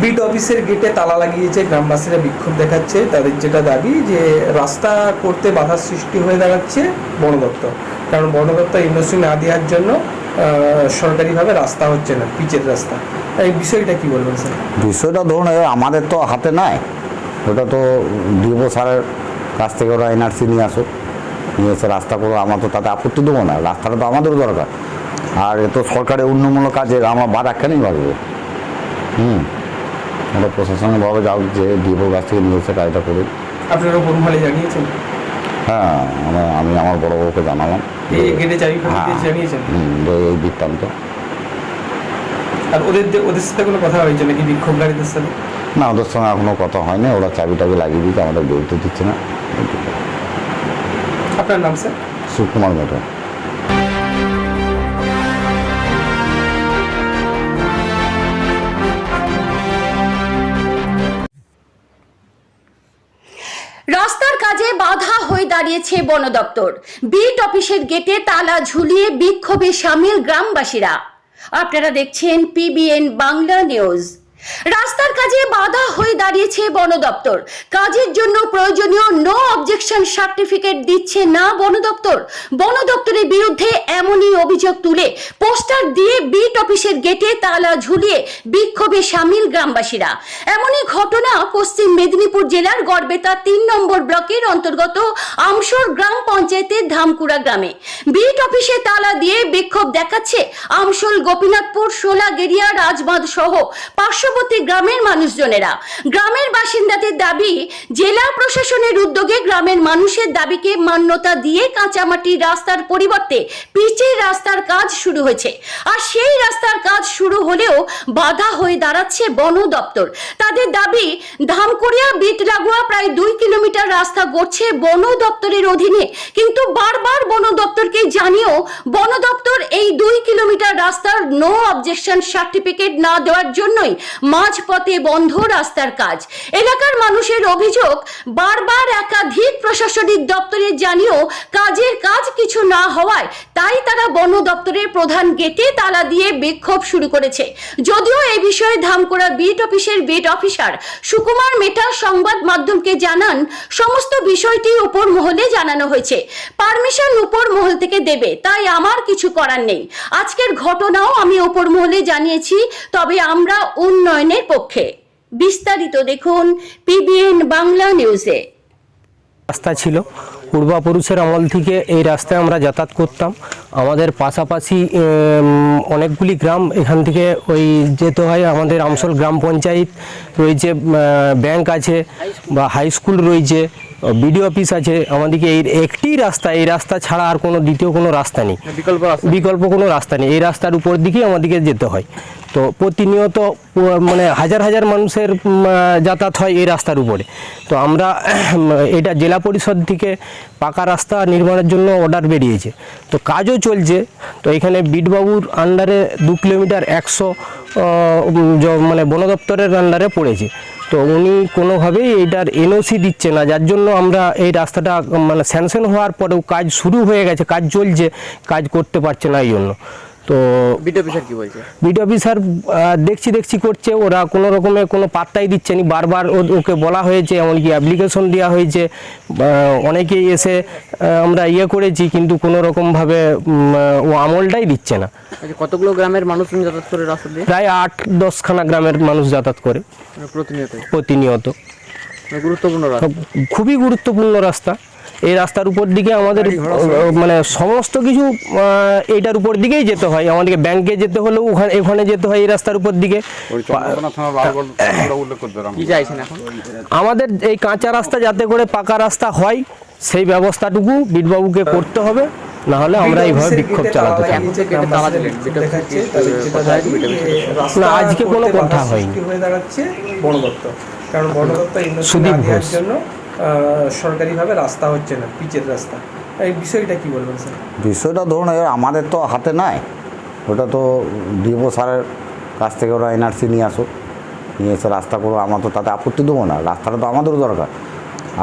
Bit অফিসের গেটে তালা লাগিয়েছে, গ্রামবাসীরা বিক্ষোভ দেখাচ্ছে, তাদের যেটা দাবি যে রাস্তা করতে বাধার সৃষ্টি হয়ে দাঁড়াচ্ছে বন দপ্তর কারণ বন দপ্তর এনওসি না দেওয়ার জন্য সরকারিভাবে রাস্তা হচ্ছে না, পিচের রাস্তা। এই বিষয়টা কি বলবেন স্যার? বিষয়টা ধরুন আমাদের তো হাতে নাই। ওটা তো ডিবো স্যারের কাছ থেকে ওরা এনআরসি নিয়ে আসুক। নিয়ে এসে রাস্তা করো আমরা তো তাতে আপত্তি দেবো না। রাস্তাটা তো আমাদেরও দরকার। আর এ তো সরকারের উন্নয়নমূলক কাজে আমরা বাধা কেনই ভাববো হুম। ওটা প্রশাসনিকভাবে যাও যে ডিবোর কাছ থেকে নিয়ে এসে কাজটা করুক। আপনারা বনমালে জানিয়েছেন? হ্যাঁ আমরা- আমি আমার বড় বউকে জানালাম। হ্যাঁ জানিয়েছেন? এই বৃত্তান্ত। আর ওদের ওদের সাথে কোনো কথা হয়েছে নাকি? বিক্ষোভকারীদের সাথে? না ওদের সঙ্গে এখনও কথা হয়নি। ওরা চাবি টাবি লাগিয়ে দিচ্ছে আমাদের বেরোতে দিচ্ছে না। আপনার নাম স্যার? সুকুমার মেটো বাধা হয়ে দাঁড়িয়েছে বন দপ্তর। বিট অফিসের গেটে তালা ঝুলিয়ে বিক্ষোভে সামিল গ্রামবাসীরা। আপনারা দেখছেন পিবিএন বাংলা নিউজ। রাস্তার কাজে বাধা হয়ে দাঁড়িয়েছে বন দপ্তর। কাজের জন্য প্রয়োজনীয় নো অবজেকশন সার্টিফিকেট দিচ্ছে না বন দপ্তর। বন দপ্তরের বিরুদ্ধে এমনই অভিযোগ তুলে পোস্টার দিয়ে বিট অফিসের গেটে তালা ঝুলিয়ে বিক্ষোভে সামিল গ্রামবাসীরা। এমনই ঘটনা পশ্চিম মেদিনীপুর জেলার গড়বেতা তিন নম্বর ব্লকের অন্তর্গত আমসর গ্রাম পঞ্চায়েতের ধামকুড়া গ্রামে। বিট অফিসে তালা দিয়ে বিক্ষোভ দেখাচ্ছে আমসল, গোপীনাথপুর সোলাগেরিয়া রাজবাঁধ সহ পার্শ্ববর্তী গ্রামের মানুষজনেরা। গ্রামের বাসিন্দাদের দাবি, জেলা প্রশাসনের উদ্যোগে গ্রামের মানুষের দাবিকে মান্যতা দিয়ে কাঁচামাটির রাস্তার পরিবর্তে পিচের রাস্তার কাজ শুরু হয়েছে। আর সেই রাস্তার কাজ শুরু হলেও বাধা হয়ে দাঁড়াচ্ছে বন দপ্তর। তাদের দাবি, ধামকুড়িয়া বিট লাগোয়া প্রায় দুই কিলোমিটার রাস্তা গড়ছে বন দপ্তরের অধীনে। কিন্তু বারবার বন দপ্তরকে জানিয়েও বন দপ্তর এই দুই কিলোমিটার রাস্তার নো অবজেকশন সার্টিফিকেট না দেওয়ার জন্যই মাঝপথে বন্ধ রাস্তার কাজ। এলাকার মানুষের অভিযোগ, বারবার একাধিক প্রশাসনিক দপ্তরে জানিয়েও কাজের কাজ কিছু না হওয়ায় তাই তারা বন দপ্তরের প্রধান গেটে তালা দিয়ে বিক্ষোভ শুরু করেছে। যদিও এই বিষয়ে ধামকোড়া বিট অফিসের বিট অফিসার সুকুমার মেটা সংবাদ মাধ্যমকে জানান, সমস্ত বিষয়টি উপর মহলে জানানো হয়েছে। পারমিশন উপর মহল থেকে দেবে, তাই আমার কিছু করার নেই। আজকের ঘটনাও আমি উপর মহলে জানিয়েছি, তবে আমরা উন্নয়নের পক্ষে। বিস্তারিত দেখুন পিবিএন বাংলা নিউজে। রাস্তা ছিল। পূর্বাপুরুষের আমল থেকে এই রাস্তায় আমরা যাতায়াত করতাম। আমাদের পাশাপাশি অনেকগুলি গ্রাম এখান থেকে ওই যেতে হয়। আমাদের আমসল গ্রাম পঞ্চায়েত রয়েছে ব্যাংক আছে বা হাই স্কুল রয়েছে। বিডিও অফিস আছে আমাদেরকে এই একটি রাস্তা এই রাস্তা ছাড়া আর কোনো দ্বিতীয় কোনো রাস্তা নেই। বিকল্প বিকল্প কোনো রাস্তা নেই। এই রাস্তার উপর দিকেই আমাদেরকে যেতে হয়। তো প্রতিনিয়ত মানে হাজার হাজার মানুষের যাতায়াত হয় এই রাস্তার উপরে। তো আমরা এটা জেলা পরিষদ থেকে পাকা রাস্তা নির্মাণের জন্য অর্ডার বেরিয়েছে। তো কাজও চলছে। তো এখানে বিটবাবুর আন্ডারে দু কিলোমিটার একশো মানে বন দপ্তরের আন্ডারে পড়েছে। তো উনি কোনোভাবেই এইটার এনওসি দিচ্ছে না, যার জন্য আমরা এই রাস্তাটা মানে স্যাংশন হওয়ার পরেও কাজ শুরু হয়ে গেছে, কাজ চলছে, কাজ করতে পারছে না এই জন্য। তো বিট অফিসার কি বলছে? বিড অফিসার দেখছি দেখছি করছে। ওরা কোনো রকমের কোনো পাত্তাই দিচ্ছে না। বারবার ওকে বলা হয়েছে এমনকি অ্যাপ্লিকেশন দেওয়া হয়েছে। অনেকেই এসে আমরা ইয়ে করেছি কিন্তু কোনো রকমভাবে ও আমলটাই দিচ্ছে না। আচ্ছা কতগুলো গ্রামের মানুষজন যাতায়াত করে রাস্তা দিয়ে? প্রায় আট দশখানা গ্রামের মানুষ যাতায়াত করে। মানে প্রতিনিয়ত প্রতিনিয়ত। মানে গুরুত্বপূর্ণ রাস্তা? খুবই গুরুত্বপূর্ণ রাস্তা। এই রাস্তার উপর দিকে আমাদের মানে সমস্ত কিছু এইটার উপর দিকেই যেতে হয়। আমাদেরকে ব্যাংকে যেতে হলেও ওখানে এখানে যেতে হয় এই রাস্তার উপর দিকে আমাদের এই কাঁচা রাস্তা যাতে করে পাকা রাস্তা হয় সেই ব্যবস্থাটুকু বিটবাবুকে করতে হবে। না হলে আমরা এইভাবে বিক্ষোভ চালাতে না, আজকে কোনো কথা হয়নি। হয়ে সুদীপ ঘোষ। সরকারিভাবে রাস্তা হচ্ছে না পিচের রাস্তা। এই বিষয়টা কি বলবেন স্যার? বিষয়টা ধরুন আমাদের তো হাতে নাই। ওটা তো ডিবো স্যারের কাছ থেকে ওরা এনআরসি নিয়ে আসুক নিয়ে এসে রাস্তা করো আমরা তো তাতে আপত্তি দেবো না। রাস্তাটা তো আমাদেরও দরকার।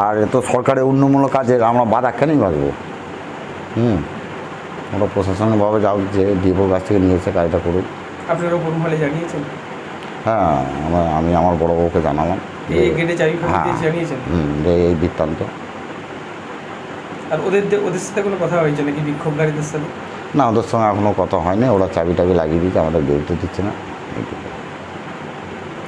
আর এ তো সরকারের উন্নয়নমূলক কাজে আমরা বাধা কেনই ভাববো হুম। ওরা প্রশাসনিকভাবে যাও যে ডিবোর কাছ থেকে নিয়ে এসে কাজটা করুক। আপনারা জানিয়েছেন? হ্যাঁ আমি আমার বড় বউকে জানালাম। এই হ্যাঁ। দিয়ে জানিয়েছেন। হুম, যে এই বৃত্তান্ত। আর ওদের ওদের সাথে কোনো কথা হয়েছে নাকি? বিক্ষোভকারীদের সাথে? না ওদের সঙ্গে এখনও কথা হয়নি। ওরা চাবি টাবি লাগিয়ে দিচ্ছে আমাদের বেরোতে দিচ্ছে না।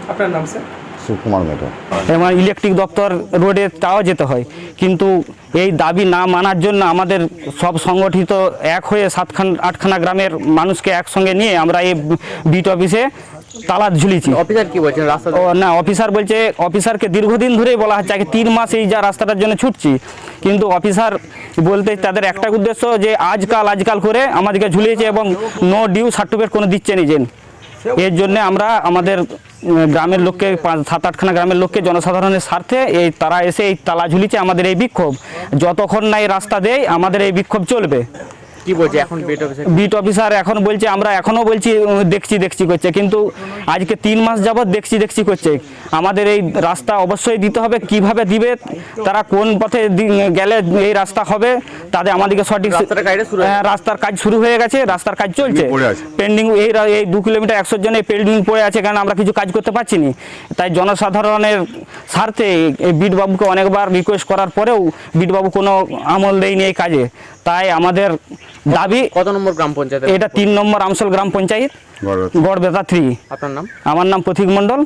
আপনার নাম স্যার? সুকুমার মেটো এবং ইলেকট্রিক দপ্তর রোডে তাও যেতে হয়। কিন্তু এই দাবি না মানার জন্য আমাদের সব সংগঠিত এক হয়ে সাতখান আটখানা গ্রামের মানুষকে একসঙ্গে নিয়ে আমরা এই বিট অফিসে তালা ঝুলিয়েছি। অফিসার কি বলছেন? রাস্তা ও না অফিসার বলছে অফিসারকে দীর্ঘদিন ধরেই বলা হচ্ছে আগে তিন মাস এই যা রাস্তাটার জন্য ছুটছি। কিন্তু অফিসার বলতে তাদের একটা উদ্দেশ্য যে আজকাল আজকাল করে আমাদেরকে ঝুলিয়েছে এবং নো ডিউ সার্টিফিকেট কোনো দিচ্ছে নিজেন এর জন্য আমরা আমাদের গ্রামের লোককে পাঁচ সাত আটখানা গ্রামের লোককে জনসাধারণের স্বার্থে এই তারা এসে এই তালা ঝুলিছে আমাদের এই বিক্ষোভ। যতক্ষণ না এই রাস্তা দেয় আমাদের এই বিক্ষোভ চলবে। কি বলছে এখন বিট অফিসার বিট অফিসার এখন বলছে, আমরা এখনও বলছি, দেখছি দেখছি করছে। কিন্তু আজকে তিন মাস যাবৎ দেখছি দেখছি করছে। আমাদের এই রাস্তা অবশ্যই দিতে হবে কীভাবে দিবে তারা কোন পথে দি- গেলে এই রাস্তা হবে তাদের আমাদেরকে সঠিক রাস্তার কাজটা শুরু হয়ে রাস্তার কাজ শুরু হয়ে গেছে রাস্তার কাজ চলছে। পেন্ডিং এই এই দু কিলোমিটার একশোর জন্য পেন্ডিং পড়ে আছে কারণ আমরা কিছু কাজ করতে পারছি না। তাই জনসাধারণের স্বার্থে এই বিটবাবুকে অনেকবার রিকোয়েস্ট করার পরেও বিটবাবু কোনো আমল দেয়নি এই কাজে। তাই আমাদের দাবি কত নম্বর গ্রাম পঞ্চায়েত এটা তিন নম্বর আমসল গ্রাম পঞ্চায়েত গড়বেতা থ্রি আপনার নাম? আমার নাম পথিক মণ্ডল।